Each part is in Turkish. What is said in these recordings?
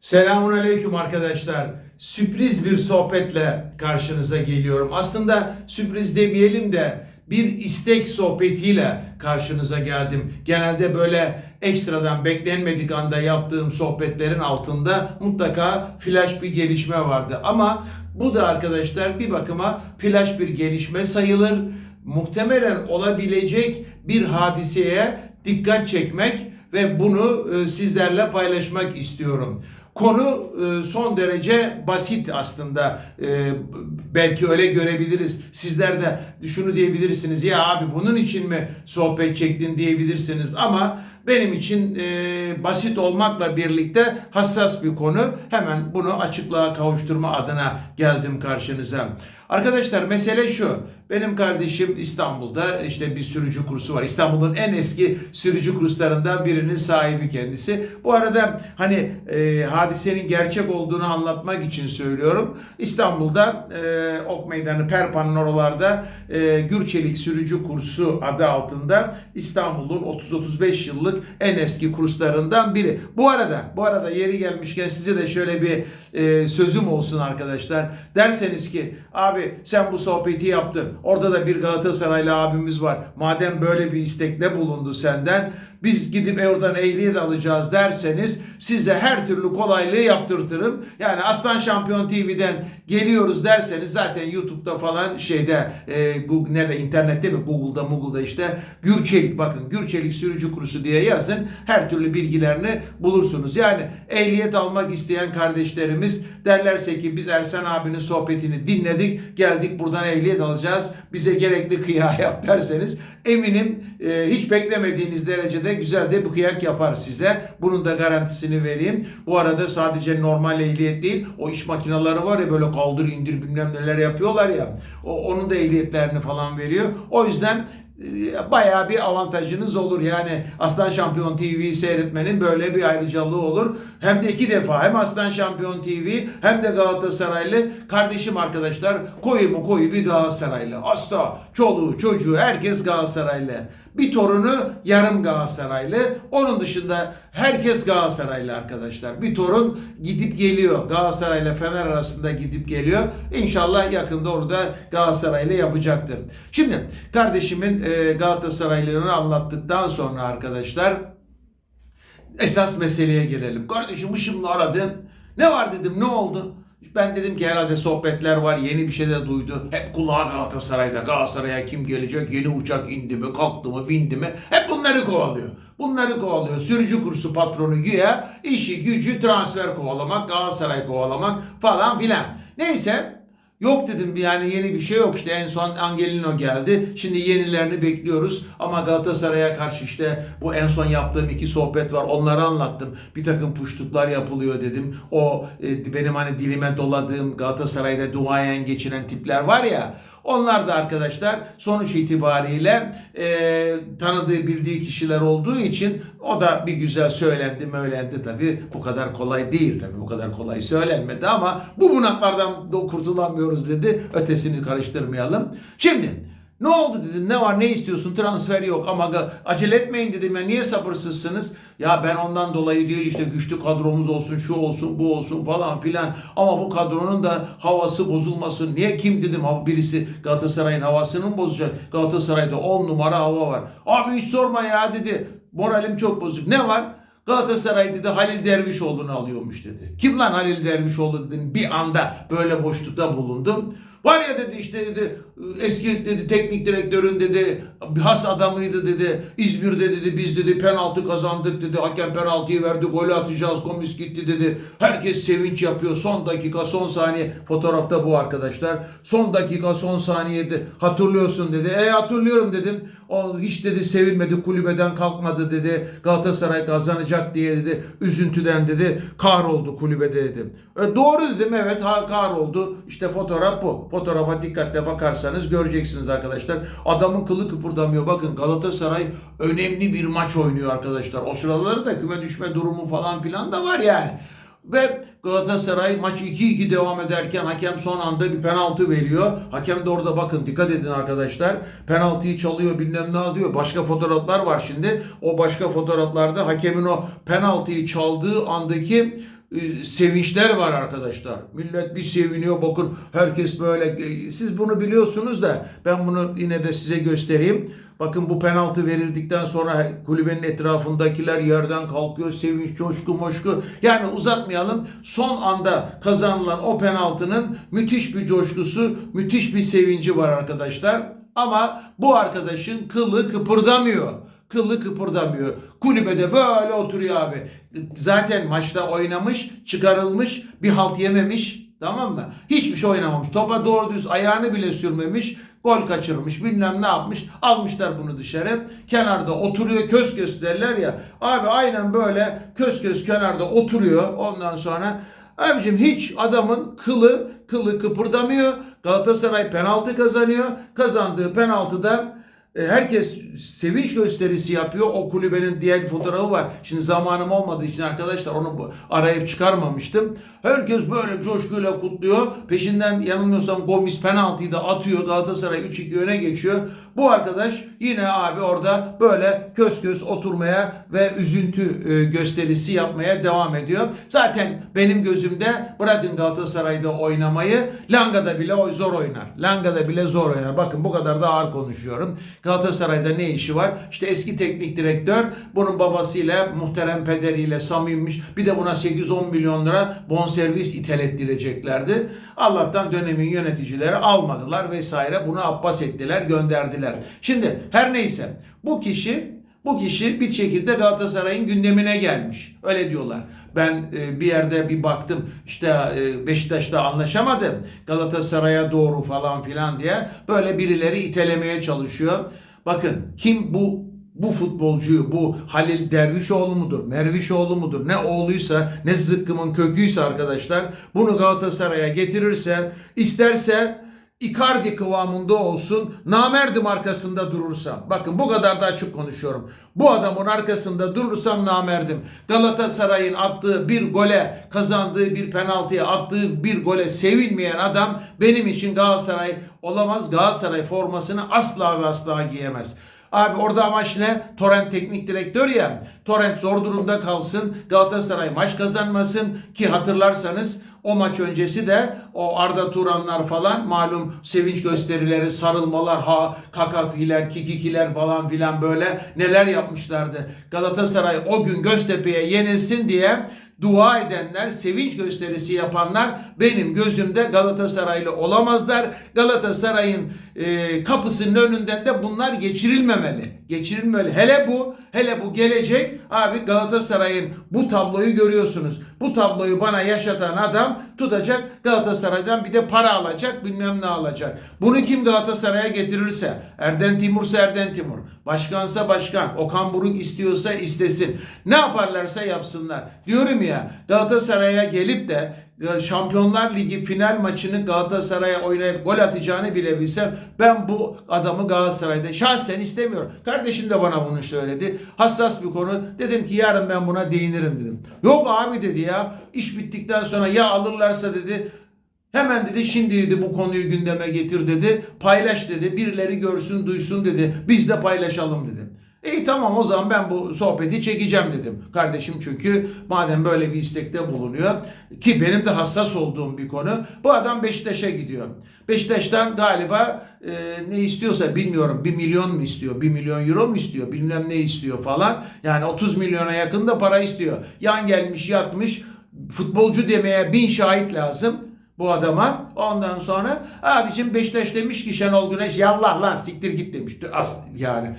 Selamun Aleyküm arkadaşlar. Sürpriz bir sohbetle karşınıza geliyorum. Aslında sürpriz demeyelim de bir istek sohbetiyle karşınıza geldim. Genelde böyle ekstradan beklenmedik anda yaptığım sohbetlerin altında mutlaka flash bir gelişme vardı. Ama bu da arkadaşlar bir bakıma flash bir gelişme sayılır. Muhtemelen olabilecek bir hadiseye dikkat çekmek ve bunu e, sizlerle paylaşmak istiyorum. Konu e, son derece basit aslında. E, belki öyle görebiliriz. Sizler de şunu diyebilirsiniz. Ya abi bunun için mi sohbet çektin diyebilirsiniz. Ama benim için e, basit olmakla birlikte hassas bir konu. Hemen bunu açıklığa kavuşturma adına geldim karşınıza. Arkadaşlar mesele şu. Benim kardeşim İstanbul'da işte bir sürücü kursu var. İstanbul'un en eski sürücü kurslarından birinin sahibi kendisi. Bu arada hani e, hadisenin gerçek olduğunu anlatmak için söylüyorum. İstanbul'da e, Ok Meydanı Perpa'nın oralarda e, Gürçelik Sürücü Kursu adı altında İstanbul'un 30-35 yıllık en eski kurslarından biri. Bu arada bu arada yeri gelmişken size de şöyle bir e, sözüm olsun arkadaşlar. Derseniz ki abi sen bu sohbeti yaptın. Orada da bir Galatasaraylı abimiz var. Madem böyle bir istekte bulundu senden biz gidip oradan ehliyet alacağız derseniz size her türlü kolaylığı yaptırtırım. Yani Aslan Şampiyon TV'den geliyoruz derseniz zaten YouTube'da falan şeyde e, Google, nerede internette mi Google'da Google'da işte Gürçelik bakın Gürçelik sürücü kursu diye yazın her türlü bilgilerini bulursunuz. Yani ehliyet almak isteyen kardeşlerimiz derlerse ki biz Ersen abinin sohbetini dinledik geldik buradan ehliyet alacağız bize gerekli kıya yap derseniz eminim e, hiç beklemediğiniz derecede güzel de bir kıyak yapar size. Bunun da garantisini vereyim. Bu arada sadece normal ehliyet değil o iş makineleri var ya böyle kaldır indir bilmem neler yapıyorlar ya o, onun da ehliyetlerini falan veriyor. O yüzden bayağı bir avantajınız olur. Yani Aslan Şampiyon TV'yi seyretmenin böyle bir ayrıcalığı olur. Hem de iki defa hem Aslan Şampiyon TV hem de Galatasaraylı kardeşim arkadaşlar koyu mu koyu bir Galatasaraylı. Hasta, çoluğu, çocuğu herkes Galatasaraylı. Bir torunu yarım Galatasaraylı. Onun dışında herkes Galatasaraylı arkadaşlar. Bir torun gidip geliyor. Galatasarayla Fener arasında gidip geliyor. İnşallah yakında orada Galatasaraylı yapacaktır. Şimdi kardeşimin e, Galatasaraylılığını anlattıktan sonra arkadaşlar esas meseleye gelelim. Kardeşim ışımla aradın. Ne var dedim ne oldu? Ben dedim ki herhalde sohbetler var yeni bir şey de duydu. Hep kulağı Galatasaray'da. Galatasaray'a kim gelecek? Yeni uçak indi mi? Kalktı mı? Bindi mi? Hep bunları kovalıyor. Bunları kovalıyor. Sürücü kursu patronu güya işi gücü transfer kovalamak, Galatasaray kovalamak falan filan. Neyse Yok dedim yani yeni bir şey yok işte en son Angelino geldi. Şimdi yenilerini bekliyoruz ama Galatasaray'a karşı işte bu en son yaptığım iki sohbet var onları anlattım. Bir takım puştuklar yapılıyor dedim. O e, benim hani dilime doladığım Galatasaray'da duayen geçiren tipler var ya onlar da arkadaşlar sonuç itibariyle e, tanıdığı bildiği kişiler olduğu için o da bir güzel söylendi söylendi tabi bu kadar kolay değil. Tabi bu kadar kolay söylenmedi ama bu bunaklardan da kurtulamıyoruz dedi. Ötesini karıştırmayalım. Şimdi ne oldu dedim ne var ne istiyorsun transfer yok ama acele etmeyin dedim ya niye sabırsızsınız? Ya ben ondan dolayı değil işte güçlü kadromuz olsun şu olsun bu olsun falan filan ama bu kadronun da havası bozulmasın. Niye kim dedim birisi Galatasaray'ın havasını mı bozacak? Galatasaray'da 10 numara hava var. Abi hiç sorma ya dedi moralim çok bozuk. Ne var? Galatasaray dedi Halil Dervişoğlu'nu alıyormuş dedi. Kim lan Halil Dervişoğlu dedim bir anda böyle boşlukta bulundum. Var ya dedi işte dedi eski dedi teknik direktörün dedi has adamıydı dedi. İzmir'de dedi biz dedi penaltı kazandık dedi. Hakem penaltıyı verdi golü atacağız komis gitti dedi. Herkes sevinç yapıyor. Son dakika son saniye fotoğrafta bu arkadaşlar. Son dakika son saniyede hatırlıyorsun dedi. E hatırlıyorum dedim. O hiç dedi sevilmedi kulübeden kalkmadı dedi. Galatasaray kazanacak diye dedi. Üzüntüden dedi kahroldu kulübede dedim. E, doğru dedim evet ha, kahroldu. İşte fotoğraf bu. Fotoğrafa dikkatle bakarsanız göreceksiniz arkadaşlar. Adamın kılı kıpırdamıyor. Bakın Galatasaray önemli bir maç oynuyor arkadaşlar. O sıraları da küme düşme durumu falan filan da var yani. Ve Galatasaray maç 2-2 devam ederken hakem son anda bir penaltı veriyor. Hakem de orada bakın dikkat edin arkadaşlar. Penaltıyı çalıyor bilmem ne alıyor. Başka fotoğraflar var şimdi. O başka fotoğraflarda hakemin o penaltıyı çaldığı andaki sevinçler var arkadaşlar. Millet bir seviniyor bakın herkes böyle e, siz bunu biliyorsunuz da ben bunu yine de size göstereyim. Bakın bu penaltı verildikten sonra kulübenin etrafındakiler yerden kalkıyor. Sevinç, coşku, moşku. Yani uzatmayalım. Son anda kazanılan o penaltının müthiş bir coşkusu, müthiş bir sevinci var arkadaşlar. Ama bu arkadaşın kılı kıpırdamıyor. Kılı kıpırdamıyor. Kulübede böyle oturuyor abi. Zaten maçta oynamış, çıkarılmış, bir halt yememiş. Tamam mı? Hiçbir şey oynamamış. Topa doğru düz ayağını bile sürmemiş. Gol kaçırmış. Bilmem ne yapmış. Almışlar bunu dışarı. Kenarda oturuyor. Kös kös derler ya. Abi aynen böyle kös kös kenarda oturuyor. Ondan sonra abicim hiç adamın kılı kılı kıpırdamıyor. Galatasaray penaltı kazanıyor. Kazandığı penaltıda herkes sevinç gösterisi yapıyor. O kulübenin diğer bir fotoğrafı var. Şimdi zamanım olmadığı için arkadaşlar onu arayıp çıkarmamıştım. Herkes böyle coşkuyla kutluyor. Peşinden yanılmıyorsam Gomis penaltıyı da atıyor. Galatasaray 3-2 öne geçiyor. Bu arkadaş yine abi orada böyle kös kös oturmaya ve üzüntü e, gösterisi yapmaya devam ediyor. Zaten benim gözümde bırakın Galatasaray'da oynamayı Langa'da bile zor oynar. Langa'da bile zor oynar. Bakın bu kadar da ağır konuşuyorum. Galatasaray'da ne işi var? İşte eski teknik direktör bunun babasıyla muhterem pederiyle samimmiş. Bir de buna 8-10 milyon lira bonservis ithalettireceklerdi. Allah'tan dönemin yöneticileri almadılar vesaire. Bunu abbas ettiler, gönderdiler. Şimdi her neyse bu kişi bu kişi bir şekilde Galatasaray'ın gündemine gelmiş. Öyle diyorlar. Ben e, bir yerde bir baktım işte e, Beşiktaş'ta anlaşamadı. Galatasaray'a doğru falan filan diye böyle birileri itelemeye çalışıyor. Bakın kim bu bu futbolcuyu bu Halil Dervişoğlu mudur, Mervişoğlu mudur, ne oğluysa, ne zıkkımın köküyse arkadaşlar bunu Galatasaray'a getirirse, isterse Icardi kıvamında olsun, namerdim arkasında durursam. Bakın bu kadar da açık konuşuyorum. Bu adamın arkasında durursam namerdim. Galatasaray'ın attığı bir gole, kazandığı bir penaltıya, attığı bir gole sevinmeyen adam benim için Galatasaray olamaz. Galatasaray formasını asla ve asla giyemez. Abi orada amaç ne? Torrent teknik direktör ya. Torrent zor durumda kalsın. Galatasaray maç kazanmasın ki hatırlarsanız o maç öncesi de o Arda Turanlar falan malum sevinç gösterileri, sarılmalar, ha kakakiler, kikikiler falan filan böyle neler yapmışlardı. Galatasaray o gün Göztepe'ye yenilsin diye dua edenler, sevinç gösterisi yapanlar benim gözümde Galatasaraylı olamazlar. Galatasaray'ın e, kapısının önünden de bunlar geçirilmemeli. Geçirilmeli. Hele bu, hele bu gelecek abi Galatasaray'ın bu tabloyu görüyorsunuz. Bu tabloyu bana yaşatan adam tutacak Galatasaray'dan bir de para alacak, bilmem ne alacak. Bunu kim Galatasaray'a getirirse, Erden Timur'sa Erden Timur, başkansa başkan, Okan Buruk istiyorsa istesin. Ne yaparlarsa yapsınlar. Diyorum ya Galatasaray'a gelip de Şampiyonlar Ligi final maçını Galatasaray'a oynayıp gol atacağını bile bilsem ben bu adamı Galatasaray'da şahsen istemiyorum. Kardeşim de bana bunu söyledi. Hassas bir konu. Dedim ki yarın ben buna değinirim dedim. Yok abi dedi ya. İş bittikten sonra ya alırlarsa dedi Hemen dedi şimdi dedi bu konuyu gündeme getir dedi. Paylaş dedi. Birileri görsün duysun dedi. Biz de paylaşalım dedim. İyi tamam o zaman ben bu sohbeti çekeceğim dedim. Kardeşim çünkü madem böyle bir istekte bulunuyor ki benim de hassas olduğum bir konu. Bu adam Beşiktaş'a gidiyor. Beşiktaş'tan galiba e, ne istiyorsa bilmiyorum 1 milyon mu istiyor 1 milyon euro mu istiyor bilmem ne istiyor falan. Yani 30 milyona yakın da para istiyor. Yan gelmiş yatmış futbolcu demeye bin şahit lazım bu adama. Ondan sonra abicim Beşiktaş demiş ki Şenol Güneş yallah lan siktir git demiş. Yani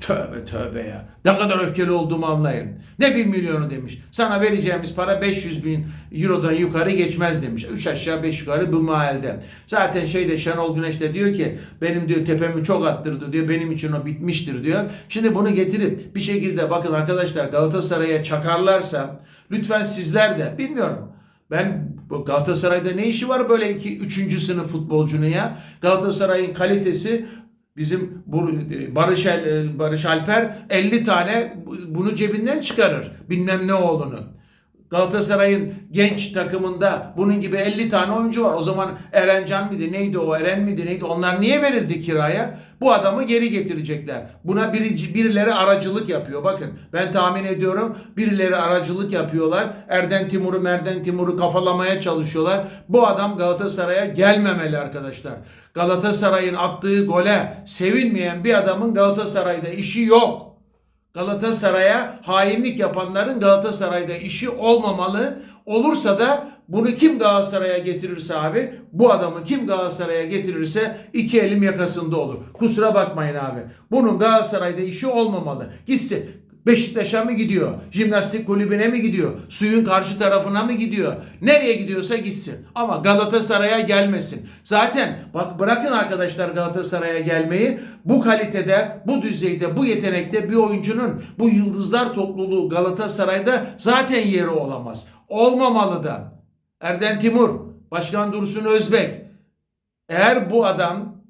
tövbe tövbe ya. Ne kadar öfkeli olduğumu anlayın. Ne bir milyonu demiş. Sana vereceğimiz para 500 bin eurodan yukarı geçmez demiş. 3 aşağı 5 yukarı bu mahallede. Zaten şeyde Şenol Güneş de diyor ki benim diyor tepemi çok attırdı diyor. Benim için o bitmiştir diyor. Şimdi bunu getirip bir şekilde bakın arkadaşlar Galatasaray'a çakarlarsa lütfen sizler de bilmiyorum. Ben Galatasaray'da ne işi var böyle iki üçüncü sınıf futbolcunun ya? Galatasaray'ın kalitesi bizim bu Barış El- Barış Alper 50 tane bunu cebinden çıkarır. Bilmem ne oğlunu. Galatasaray'ın genç takımında bunun gibi 50 tane oyuncu var. O zaman Erencan mıydı neydi o Eren miydi neydi onlar niye verildi kiraya? Bu adamı geri getirecekler. Buna biri, birileri aracılık yapıyor. Bakın ben tahmin ediyorum birileri aracılık yapıyorlar. Erden Timur'u Merden Timur'u kafalamaya çalışıyorlar. Bu adam Galatasaray'a gelmemeli arkadaşlar. Galatasaray'ın attığı gole sevinmeyen bir adamın Galatasaray'da işi yok. Galatasaray'a hainlik yapanların Galatasaray'da işi olmamalı. Olursa da bunu kim Galatasaray'a getirirse abi bu adamı kim Galatasaray'a getirirse iki elim yakasında olur. Kusura bakmayın abi. Bunun Galatasaray'da işi olmamalı. Gitsin. Beşiktaş'a mı gidiyor? Jimnastik kulübüne mi gidiyor? Suyun karşı tarafına mı gidiyor? Nereye gidiyorsa gitsin. Ama Galatasaray'a gelmesin. Zaten bak bırakın arkadaşlar Galatasaray'a gelmeyi. Bu kalitede, bu düzeyde, bu yetenekte bir oyuncunun bu yıldızlar topluluğu Galatasaray'da zaten yeri olamaz. Olmamalı da. Erden Timur, Başkan Dursun Özbek. Eğer bu adam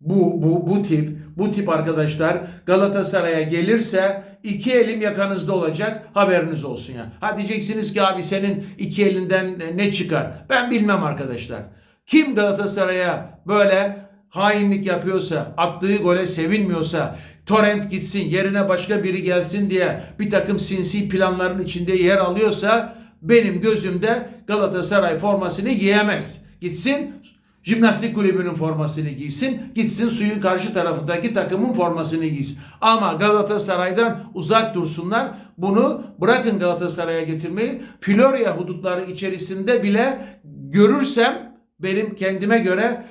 bu bu bu tip bu tip arkadaşlar Galatasaray'a gelirse iki elim yakanızda olacak haberiniz olsun ya. Ha diyeceksiniz ki abi senin iki elinden ne çıkar? Ben bilmem arkadaşlar. Kim Galatasaray'a böyle hainlik yapıyorsa, attığı gole sevinmiyorsa, Torrent gitsin yerine başka biri gelsin diye bir takım sinsi planların içinde yer alıyorsa benim gözümde Galatasaray formasını giyemez. Gitsin Jimnastik kulübünün formasını giysin. Gitsin suyun karşı tarafındaki takımın formasını giysin. Ama Galatasaray'dan uzak dursunlar. Bunu bırakın Galatasaray'a getirmeyi. Florya hudutları içerisinde bile görürsem benim kendime göre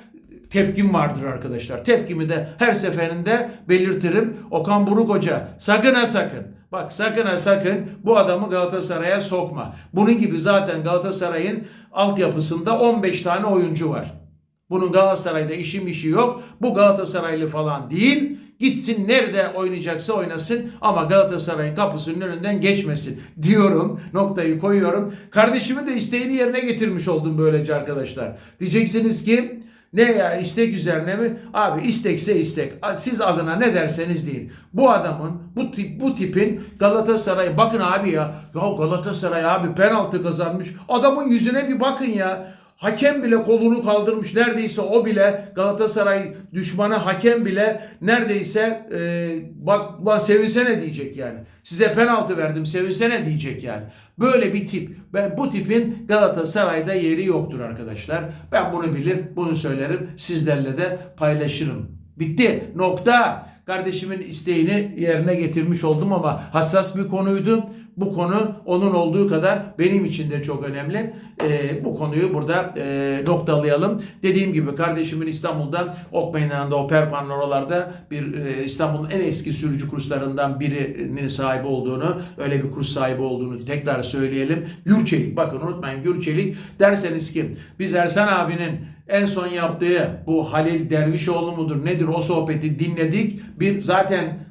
tepkim vardır arkadaşlar. Tepkimi de her seferinde belirtirim. Okan Buruk Hoca sakın ha sakın. Bak sakın ha sakın bu adamı Galatasaray'a sokma. Bunun gibi zaten Galatasaray'ın altyapısında 15 tane oyuncu var. Bunun Galatasaray'da işim işi yok. Bu Galatasaraylı falan değil. Gitsin nerede oynayacaksa oynasın ama Galatasaray'ın kapısının önünden geçmesin diyorum. Noktayı koyuyorum. Kardeşimin de isteğini yerine getirmiş oldum böylece arkadaşlar. Diyeceksiniz ki ne ya istek üzerine mi? Abi istekse istek. Siz adına ne derseniz deyin. Bu adamın bu tip bu tipin Galatasaray bakın abi ya. Ya Galatasaray abi penaltı kazanmış. Adamın yüzüne bir bakın ya. Hakem bile kolunu kaldırmış. Neredeyse o bile Galatasaray düşmanı hakem bile neredeyse e, bak lan sevinsene diyecek yani. Size penaltı verdim sevinsene diyecek yani. Böyle bir tip. Ben bu tipin Galatasaray'da yeri yoktur arkadaşlar. Ben bunu bilir, bunu söylerim. Sizlerle de paylaşırım. Bitti. Nokta. Kardeşimin isteğini yerine getirmiş oldum ama hassas bir konuydu. Bu konu onun olduğu kadar benim için de çok önemli. Ee, bu konuyu burada e, noktalayalım. Dediğim gibi kardeşimin İstanbul'da Ok Meydanı'nda o Perpan oralarda bir e, İstanbul'un en eski sürücü kurslarından birinin sahibi olduğunu, öyle bir kurs sahibi olduğunu tekrar söyleyelim. Gürçelik, bakın unutmayın Gürçelik derseniz ki biz Ersan abinin en son yaptığı bu Halil Dervişoğlu mudur nedir o sohbeti dinledik. Bir zaten e,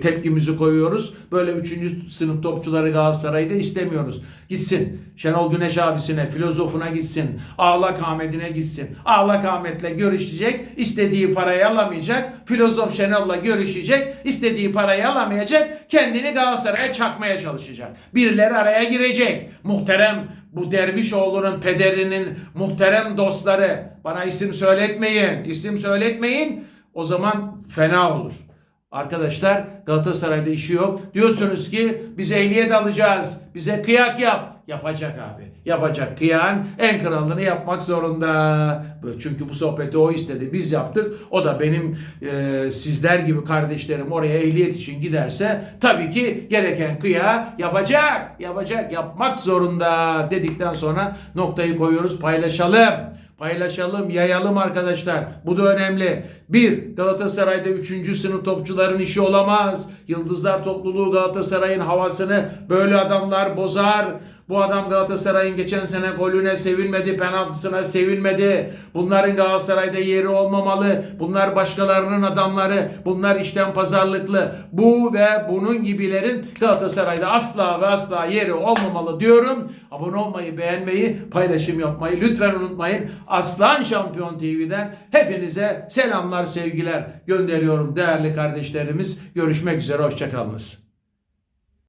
tepkimizi koyuyoruz. Böyle 3. sınıf topçuları Galatasaray'da istemiyoruz. Gitsin. Şenol Güneş abisine, filozofuna gitsin. Ağlak Ahmet'ine gitsin. Ağlak Ahmet'le görüşecek. istediği parayı alamayacak. Filozof Şenol'la görüşecek. istediği parayı alamayacak. Kendini Galatasaray'a çakmaya çalışacak. Birileri araya girecek. Muhterem bu Dervişoğlu'nun pederinin muhterem dostları. Bana isim söyletmeyin. İsim söyletmeyin. O zaman fena olur. Arkadaşlar Galatasaray'da işi yok. Diyorsunuz ki biz ehliyet alacağız. Bize kıyak yap. Yapacak abi. Yapacak. Kıyağın en kralını yapmak zorunda. Çünkü bu sohbeti o istedi. Biz yaptık. O da benim e, sizler gibi kardeşlerim oraya ehliyet için giderse tabii ki gereken kıyağı yapacak. Yapacak. Yapmak zorunda dedikten sonra noktayı koyuyoruz. Paylaşalım. Paylaşalım, yayalım arkadaşlar. Bu da önemli. Bir, Galatasaray'da 3. sınıf topçuların işi olamaz. Yıldızlar topluluğu Galatasaray'ın havasını böyle adamlar bozar. Bu adam Galatasaray'ın geçen sene golüne sevinmedi, penaltısına sevinmedi. Bunların Galatasaray'da yeri olmamalı. Bunlar başkalarının adamları. Bunlar işten pazarlıklı. Bu ve bunun gibilerin Galatasaray'da asla ve asla yeri olmamalı diyorum. Abone olmayı, beğenmeyi, paylaşım yapmayı lütfen unutmayın. Aslan Şampiyon TV'den hepinize selamlar, sevgiler gönderiyorum değerli kardeşlerimiz. Görüşmek üzere, hoşçakalınız.